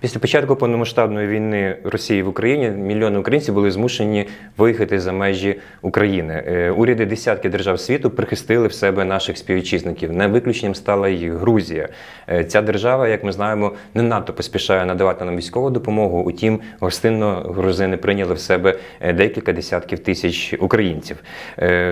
Після початку повномасштабної війни Росії в Україні мільйони українців були змушені виїхати за межі України. Е, Уряди десятки держав світу прихистили в себе наших співвітчизників. Не виключенням стала і Грузія. Е, Ця держава, як ми знаємо, не надто поспішає надавати нам військову допомогу. Утім, гостинно грузини прийняли в себе е, декілька десятків тисяч українців.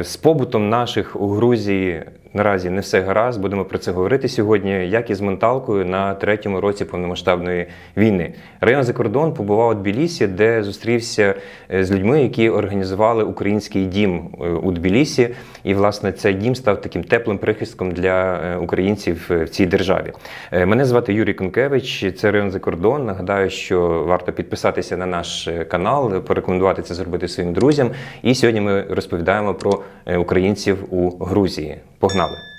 З побутом наших у Грузії наразі не все гаразд. Будемо про це говорити сьогодні, як і з менталкою на третьому році повномасштабної війни. Район за кордон побував у Тбілісі, де зустрівся е, з людьми, які організували український дім е, у Тбілісі. І власне цей дім став таким теплим прихистком для е, українців в цій державі. Мене звати Юрій Конкевич. Це район за кордон. Нагадаю, що варто підписатися на наш канал, порекомендувати це зробити своїм друзям. І сьогодні ми розповідаємо про українців у Грузії. Погнали! Father.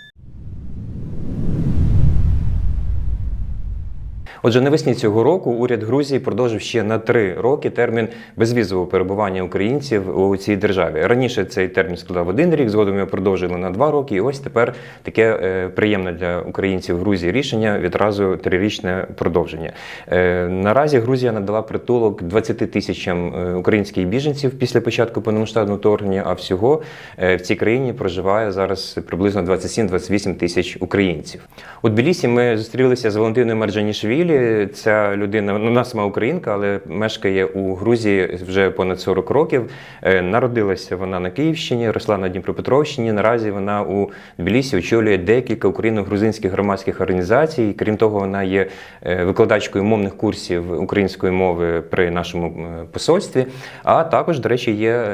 Отже, навесні цього року уряд Грузії продовжив ще на три роки термін безвізового перебування українців у цій державі. Раніше цей термін складав один рік, згодом його продовжили на два роки. І ось тепер таке е, приємне для українців Грузії рішення відразу трирічне продовження. Е, наразі Грузія надала притулок 20 тисячам е, українських біженців після початку повномасштабного вторгнення. А всього в цій країні проживає зараз приблизно 27-28 тисяч українців. У Тбілісі ми зустрілися з Валентиною Марджанішвілі. Ця людина, ну, вона сама українка, але мешкає у Грузії вже понад 40 років. Е, Народилася вона на Київщині, росла на Дніпропетровщині. Наразі вона у Тбілісі очолює декілька україно-грузинських громадських організацій. Крім того, вона є е, викладачкою мовних курсів української мови при нашому е, посольстві. А також, до речі, є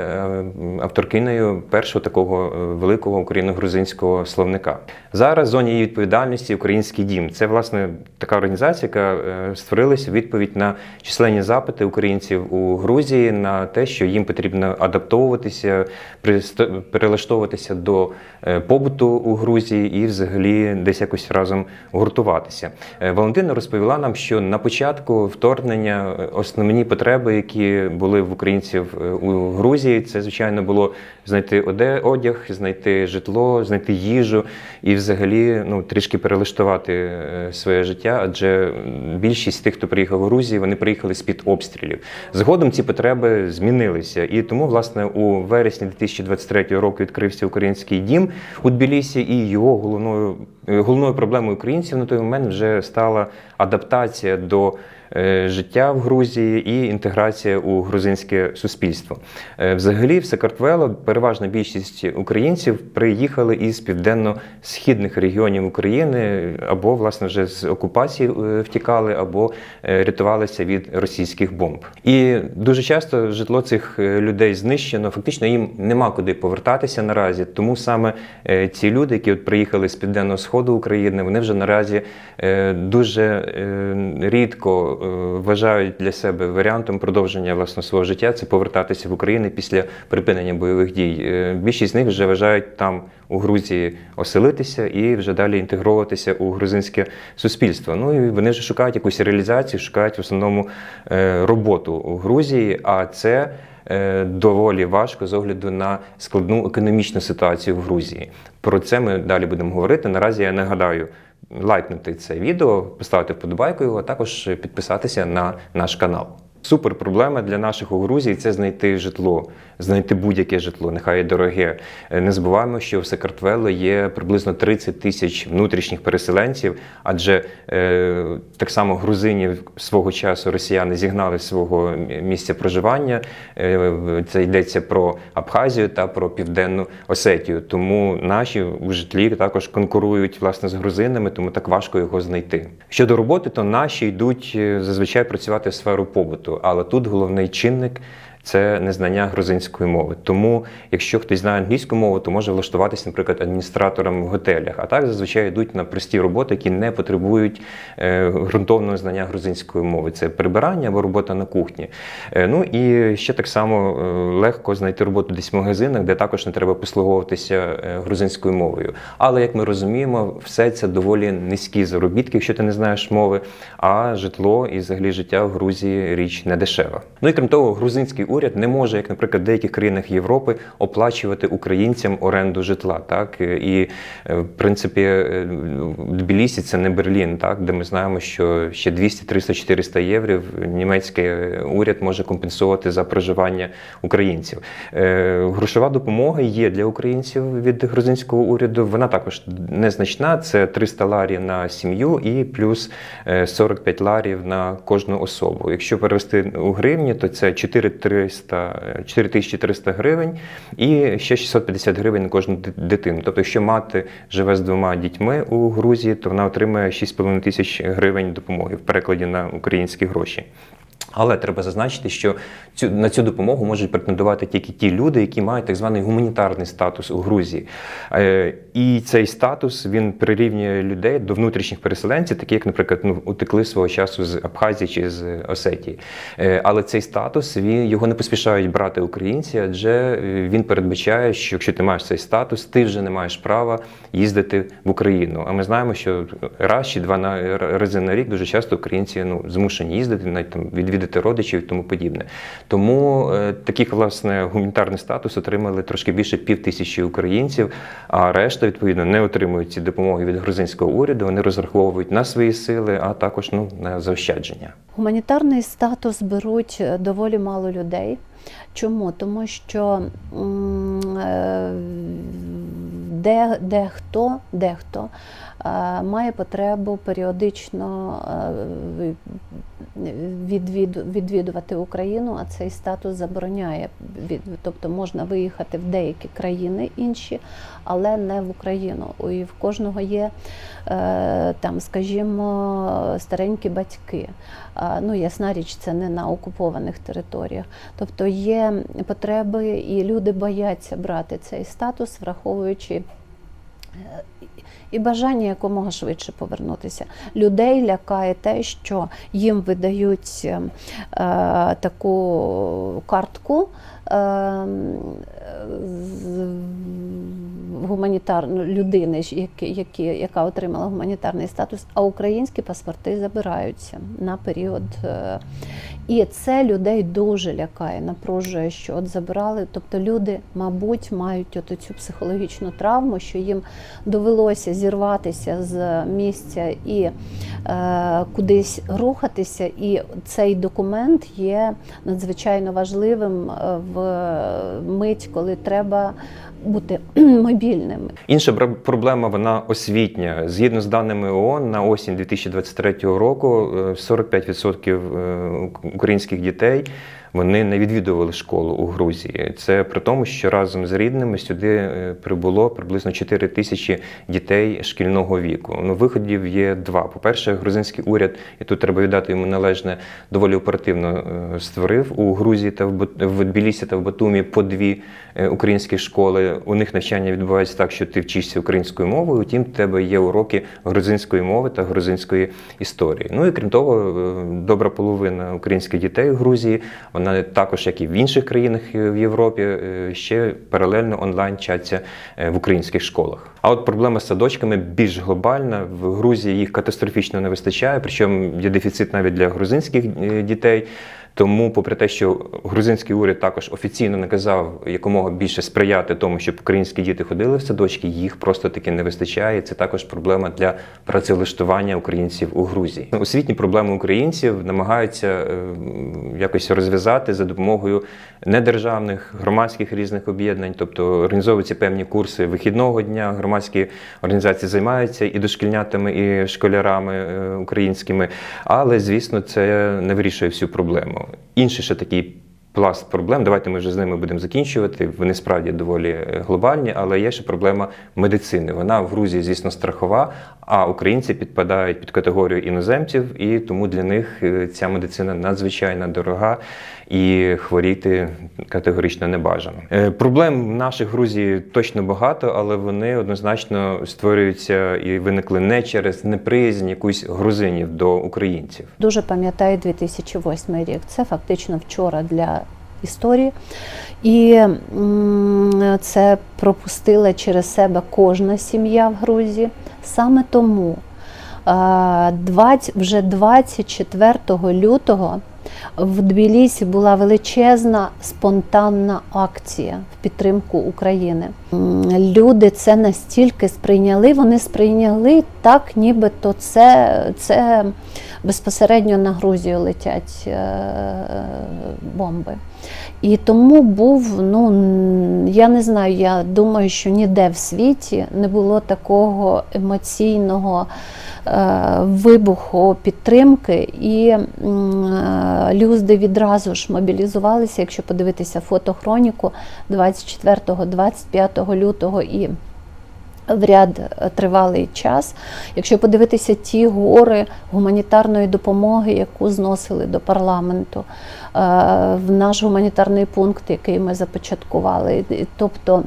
авторкинею першого такого великого україно-грузинського словника. Зараз в зоні її відповідальності Український дім. Це власне така організація, яка е, створилась відповідь на численні запити українців у Грузії на те, що їм потрібно адаптовуватися, перелаштовуватися до е, побуту у Грузії і взагалі десь якось разом гуртуватися. Е, Валентина розповіла нам, що на початку вторгнення основні потреби, які були в українців у Грузії, це звичайно було знайти одяг, знайти житло, знайти їжу і взагалі ну трішки перелаштувати своє життя, адже більшість тих, хто приїхав в Грузію, вони приїхали з під обстрілів. Згодом ці потреби змінилися, і тому, власне, у вересні 2023 року відкрився український дім у Тбілісі, і його головною головною проблемою українців на той момент вже стала адаптація до життя в Грузії і інтеграція у грузинське суспільство. Е, Взагалі, в Сакартвело переважна більшість українців приїхали із південно-східних регіонів України або власне вже з окупації е, втікали, або е, рятувалися від російських бомб. І дуже часто житло цих е, людей знищено. Фактично їм нема куди повертатися наразі. Тому саме е, ці люди, які от приїхали з південного сходу України, вони вже наразі е, дуже е, рідко е, вважають для себе варіантом продовження власне свого життя це повертатися в Україну після припинення бойових дій. Е, Більшість з них вже вважають там у Грузії оселитися і вже далі інтегровуватися у грузинське суспільство. Ну і вони вже шукають якусь реалізацію, шукають в основному е, роботу у Грузії, а це е, доволі важко з огляду на складну економічну ситуацію в Грузії. Про це ми далі будемо говорити. Наразі я нагадаю. Лайкнути це відео, поставити вподобайку його, а також підписатися на наш канал. Супер проблема для наших у Грузії це знайти житло, знайти будь-яке житло, нехай дороге. Е, Не забуваємо, що в Сакартвело є приблизно 30 тисяч внутрішніх переселенців, адже е, так само грузинів свого часу росіяни зігнали свого місця проживання. Е, Це йдеться про Абхазію та про Південну Осетію. Тому наші у житлі також конкурують власне з грузинами, тому так важко його знайти. Щодо роботи, то наші йдуть е, зазвичай працювати в сферу побуту, але тут головний чинник. Це незнання грузинської мови. Тому, якщо хтось знає англійську мову, то може влаштуватися, наприклад, адміністратором в готелях. А так зазвичай йдуть на прості роботи, які не потребують е, ґрунтовного знання грузинської мови. Це прибирання або робота на кухні. Е, ну і ще так само е, легко знайти роботу десь в магазинах, де також не треба послуговуватися грузинською мовою. Але як ми розуміємо, все це доволі низькі заробітки, якщо ти не знаєш мови, а житло і взагалі життя в Грузії річ не дешева. Ну і крім того, грузинський уряд не може, як, наприклад, в деяких країнах Європи, оплачувати українцям оренду житла. Так і е, в принципі е, Тбілісі це не Берлін, так де ми знаємо, що ще 200, 300, 400 євро німецький уряд може компенсувати за проживання українців. Е, Грошова допомога є для українців від грузинського уряду. Вона також незначна. Це 300 ларів на сім'ю і плюс е, 45 ларів на кожну особу. Якщо перевести у гривні, то це 4300, е, 4300 гривень і ще 650 гривень на кожну дитину. Тобто, якщо мати живе з двома дітьми у Грузії, то вона отримує 6,5 тисяч гривень допомоги в перекладі на українські гроші. Але треба зазначити, що цю на цю допомогу можуть претендувати тільки ті люди, які мають так званий гуманітарний статус у Грузії. Е, і цей статус він прирівнює людей до внутрішніх переселенців, такі як, наприклад, ну утекли свого часу з Абхазії чи з Осетії. Е, але цей статус він його не поспішають брати українці, адже е, він передбачає, що якщо ти маєш цей статус, ти вже не маєш права їздити в Україну. А ми знаємо, що раз чи два на рази на рік дуже часто українці ну змушені їздити, навіть там відвідати родичів і тому подібне. Тому е, такий власне гуманітарний статус отримали трошки більше пів тисячі українців, а решта відповідно не отримують ці допомоги від грузинського уряду. Вони розраховують на свої сили, а також ну на заощадження. Гуманітарний статус беруть е, доволі мало людей. Чому? Тому що е, де, дехто, дехто має потребу періодично е, відвідувати Україну, а цей статус забороняє. Тобто можна виїхати в деякі країни інші, але не в Україну. І в кожного є е, там, скажімо, старенькі батьки. Ну, ясна річ, це не на окупованих територіях. Тобто є потреби, і люди бояться брати цей статус, враховуючи. Е, І бажання якомога швидше повернутися. Людей лякає те, що їм видають е, таку картку е, гуманітарну людини, які, які, яка отримала гуманітарний статус, а українські паспорти забираються на період. е, І це людей дуже лякає, напружує, що от забирали. Тобто люди, мабуть, мають от цю психологічну травму, що їм довелося зірватися з місця і е, кудись рухатися. І цей документ є надзвичайно важливим е, в мить, коли треба бути мобільними. Інша проблема вона освітня. Згідно з даними ООН, на осінь 2023 року е, 45% е, українських дітей вони не відвідували школу у Грузії. Це при тому, що разом з рідними сюди е, прибуло приблизно 4 тисячі дітей шкільного віку. Ну, виходів є два. По-перше, грузинський уряд, і тут треба віддати йому належне, доволі оперативно е, створив у Грузії та в Тбілісі та в Батумі по дві е, українські школи. У них навчання відбувається так, що ти вчишся українською мовою, утім, в тебе є уроки грузинської мови та грузинської історії. Ну і крім того, добра половина українських дітей у Грузії, вона також, як і в інших країнах е, в Європі, е, ще паралельно онлайн вчаться е, в українських школах. А от проблема з садочками більш глобальна. В Грузії їх катастрофічно не вистачає, причому є дефіцит навіть для грузинських дітей. Тому, попри те, що грузинський уряд також офіційно наказав якомога більше сприяти тому, щоб українські діти ходили в садочки, їх просто таки не вистачає. Це також проблема для працевлаштування українців у Грузії. Освітні проблеми українців намагаються е, якось розв'язати за допомогою недержавних громадських різних об'єднань, тобто організовуються певні курси вихідного дня. Громадські організації займаються і дошкільнятами, і школярами е, українськими, але звісно, це не вирішує всю проблему. Інший ще такий пласт проблем. Давайте ми вже з ними будемо закінчувати. Вони справді доволі е, глобальні, але є ще проблема медицини. Вона в Грузії, звісно, страхова, а українці підпадають під категорію іноземців, і тому для них е, ця медицина надзвичайно дорога і хворіти категорично не бажано. Е, Проблем в наших Грузії точно багато, але вони однозначно створюються і виникли не через неприязнь якусь грузинів до українців. Дуже пам'ятаю 2008 рік. Це фактично вчора для історії. І це пропустила через себе кожна сім'я в Грузії. Саме тому е, 20, вже 24 лютого В Тбілісі була величезна спонтанна акція в підтримку України. Люди це настільки сприйняли, вони сприйняли так, нібито це, це безпосередньо на Грузію летять е, бомби. І тому був, ну я не знаю, я думаю, що ніде в світі не було такого емоційного е, вибуху підтримки, і е, люди відразу ж мобілізувалися, якщо подивитися фотохроніку 24-25 лютого і в ряд е, тривалий час. Якщо подивитися ті гори гуманітарної допомоги, яку зносили до парламенту, е, в наш гуманітарний пункт, який ми започаткували, тобто.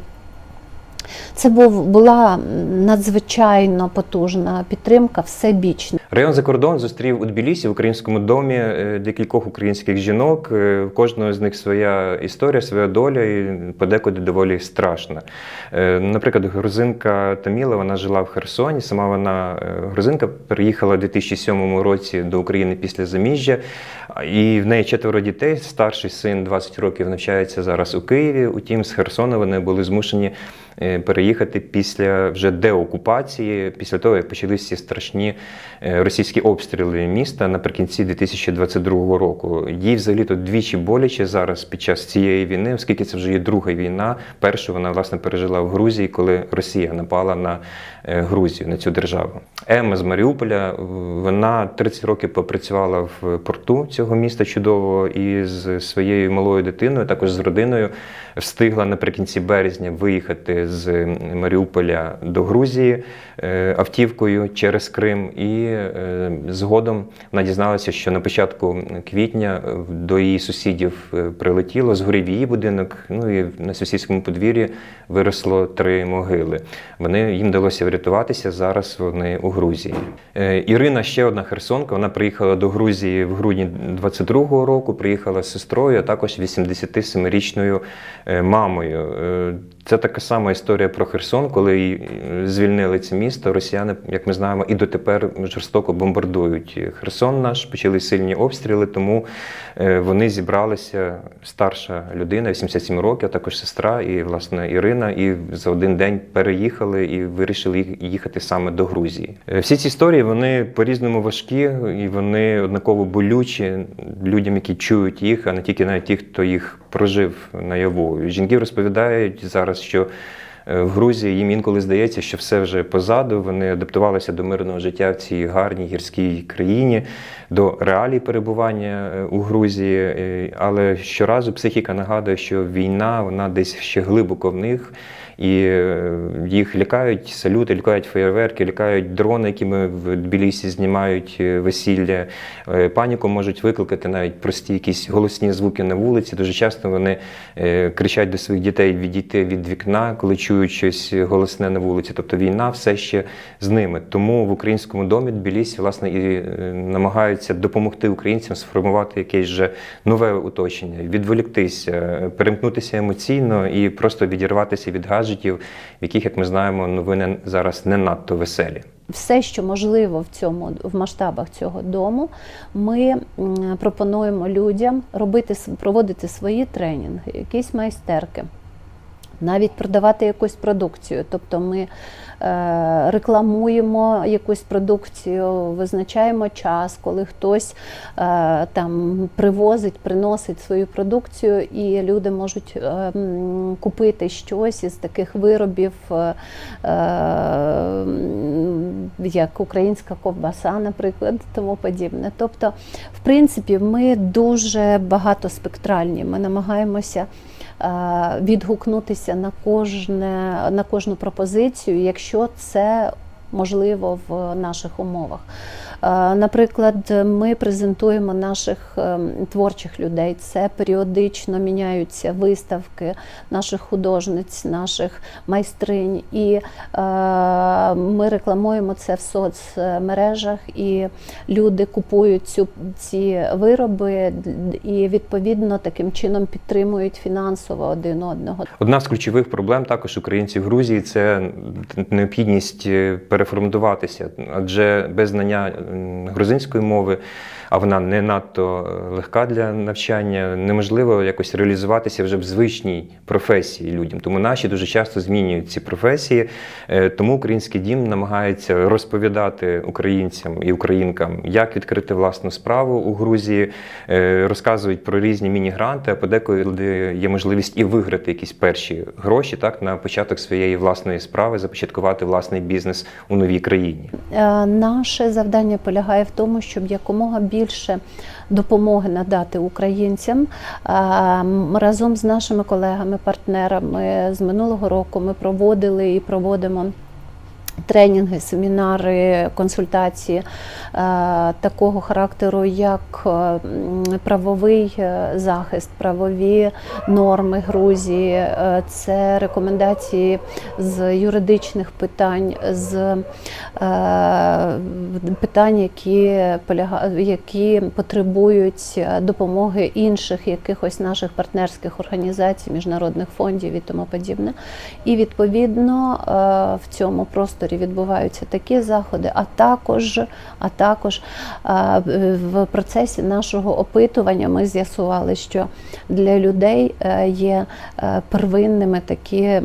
Це був була надзвичайно потужна підтримка, всебічна. Район за кордон зустрів у Тбілісі в українському домі е, декількох українських жінок. Е, У кожного з них своя історія, своя доля і подекуди доволі страшна. Е, Наприклад, грузинка Таміла вона жила в Херсоні. Сама вона е, грузинка переїхала у 2007 році до України після заміжжя, і в неї четверо дітей. Старший син 20 років навчається зараз у Києві. Утім, з Херсона вони були змушені е, переїхати після вже деокупації, після того як почалися страшні е, російські обстріли міста наприкінці 2022 року. Їй взагалі тут двічі боляче зараз під час цієї війни, оскільки це вже є друга війна. Першу вона власне пережила в Грузії, коли Росія напала на е, Грузію, на цю державу. Ема з Маріуполя, вона 30 років попрацювала в порту цього міста чудово і з своєю малою дитиною, також з родиною, встигла наприкінці березня виїхати з Маріуполя до Грузії е, автівкою через Крим. І е, згодом вона дізналася, що на початку квітня до її сусідів е, прилетіло, згорів її будинок. Ну і на сусідському подвір'ї виросло три могили. Вони їм вдалося врятуватися. Зараз вони у Грузії. Ірина ще одна херсонка. Вона приїхала до Грузії в грудні 22-го року. Приїхала з сестрою, а також 87-річною е, мамою. Це така сама історія про Херсон, коли звільнили це місто. Росіяни, як ми знаємо, і дотепер жорстоко бомбардують Херсон наш. Почали сильні обстріли, тому е, вони зібралися. Старша людина, 87 років, а також сестра і власне Ірина. І за один день переїхали і вирішили їх- їхати саме до Грузії. Е, Всі ці історії вони по-різному важкі і вони однаково болючі людям, які чують їх, а не тільки навіть ті, хто їх прожив наяву. Жінки розповідають зараз, що е, в Грузії їм інколи здається, що все вже позаду. Вони адаптувалися до мирного життя в цій гарній гірській країні, до реалій перебування е, у Грузії. Е, Але щоразу психіка нагадує, що війна вона десь ще глибоко в них. І е, їх лякають салюти, лякають феєрверки, лякають дрони, якими в Тбілісі знімають е, весілля. Е, Паніку можуть викликати навіть прості якісь голосні звуки на вулиці. Дуже часто вони кричать до своїх дітей відійти від вікна, коли чують щось голосне на вулиці. Тобто війна все ще з ними. Тому в українському домі Тбілісі власне і намагаються допомогти українцям сформувати якесь же нове оточення, відволіктися, перемкнутися емоційно і просто відірватися від гаджетів, в яких, як ми знаємо, новини зараз не надто веселі. все, що можливо в цьому в масштабах цього дому, ми пропонуємо людям робити проводити свої тренінги, якісь майстерки. Навіть продавати якусь продукцію, тобто ми е, рекламуємо якусь продукцію, визначаємо час, коли хтось е, там привозить, приносить свою продукцію, і люди можуть е, купити щось із таких виробів, як українська ковбаса, наприклад, тому подібне. Тобто, в принципі, ми дуже багатоспектральні. Ми намагаємося відгукнутися на кожне на кожну пропозицію, якщо це можливо в наших умовах. Е, Наприклад, ми презентуємо наших ем, творчих людей. Це періодично міняються виставки наших художниць, наших майстринь, і е, ми рекламуємо це в соцмережах, і люди купують цю, ці вироби і відповідно таким чином підтримують фінансово один одного. Одна з ключових проблем також українців Грузії це необхідність е, переформатуватися, адже без знання грузинської мови, а вона не надто е, легка для навчання, неможливо якось реалізуватися вже в звичній професії людям. Тому наші дуже часто змінюють ці професії. Е, Тому український дім намагається розповідати українцям і українкам, як відкрити власну справу у Грузії, Е, розказують про різні міні-гранти, а подеколи є можливість і виграти якісь перші гроші так на початок своєї власної справи, започаткувати власний бізнес у новій країні. Наше завдання полягає в тому, щоб якомога більше допомоги надати українцям. Разом з нашими колегами, партнерами з минулого року ми проводили і проводимо. Тренінги, семінари, консультації е, такого характеру, як е, правовий е, захист, правові норми Грузії, це рекомендації з юридичних питань, з питань, які, які потребують допомоги інших якихось наших партнерських організацій, міжнародних фондів і тому подібне. І відповідно в цьому просторі відбуваються такі заходи, а також, а також в процесі нашого опитування ми з'ясували, що для людей е, є е, первинними такі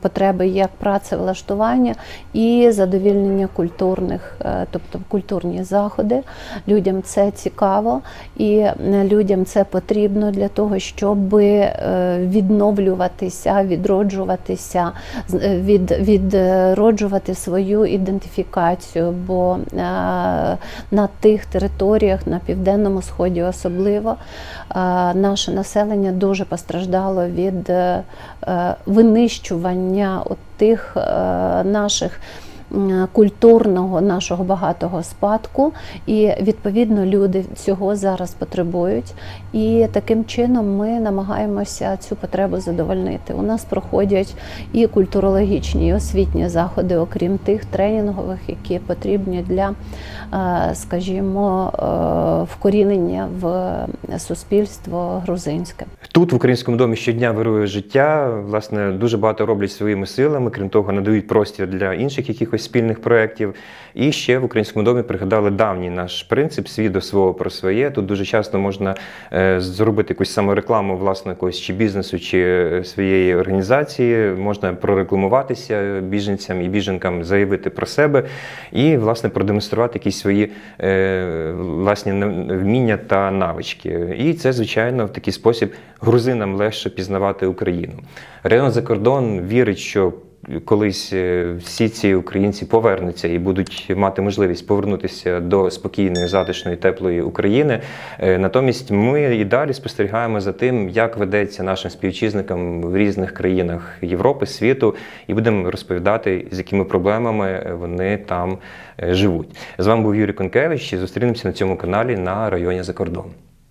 потреби, як працевлаштування і задовільнення культурних, е, тобто культурні заходи. Людям це цікаво, і людям це потрібно для того, щоб відновлюватися, відроджуватися, від, відроджувати свою ідентифікацію. Бо е, на тих територіях, на південному сході особливо, е, наше населення дуже постраждало від е, винищування от тих наших культурного нашого багатого спадку, і відповідно люди цього зараз потребують. І таким чином ми намагаємося цю потребу задовольнити. У нас проходять і культурологічні, і освітні заходи, окрім тих тренінгових, які потрібні для, е, скажімо, е, вкорінення в суспільство грузинське. Тут в українському домі щодня вирує життя. Власне, дуже багато роблять своїми силами. Крім того, надають простір для інших якихось спільних проєктів. І ще в українському домі пригадали давній наш принцип свій до свого про своє. Тут дуже часто можна е, зробити якусь саморекламу власне якогось чи бізнесу, чи е, своєї організації. Можна прорекламуватися біженцям і біженкам, заявити про себе і власне продемонструвати якісь свої е, власні вміння та навички. І це, звичайно, в такий спосіб грузинам легше пізнавати Україну. Район за кордон вірить, що колись е, всі ці українці повернуться і будуть мати можливість повернутися до спокійної, затишної, теплої України. Е, Натомість ми і далі спостерігаємо за тим, як ведеться нашим співвітчизникам в різних країнах Європи, світу, і будемо розповідати, з якими проблемами вони там е, живуть. З вами був Юрій Конкевич. і Зустрінемося на цьому каналі на районі за кордон.